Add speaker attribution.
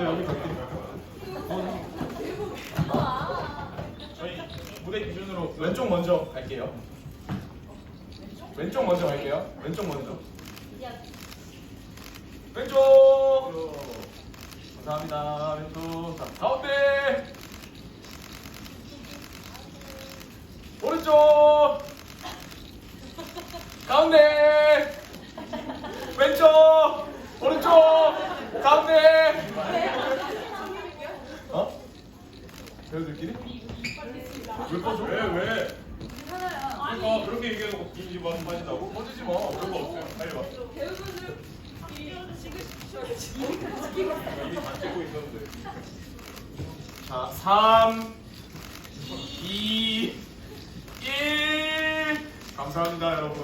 Speaker 1: 너 여기 갈게. 어. 저희 무대 기준으로 왼쪽 먼저 갈게요. 왼쪽 먼저 갈게요. 왼쪽 먼저. 왼쪽. 감사합니다. 왼쪽. 자, 가운데. 오른쪽. 가운데. 배우들끼리? 왜 꺼져? 왜 왜? 그러니까 그렇게 얘기해놓고 김지 마 빠진다고? 꺼지지 마. 그런 거 없어요. 빨리 와. 이미 다 찍고 있었는데. 자, 3, 2, 1. 감사합니다, 여러분.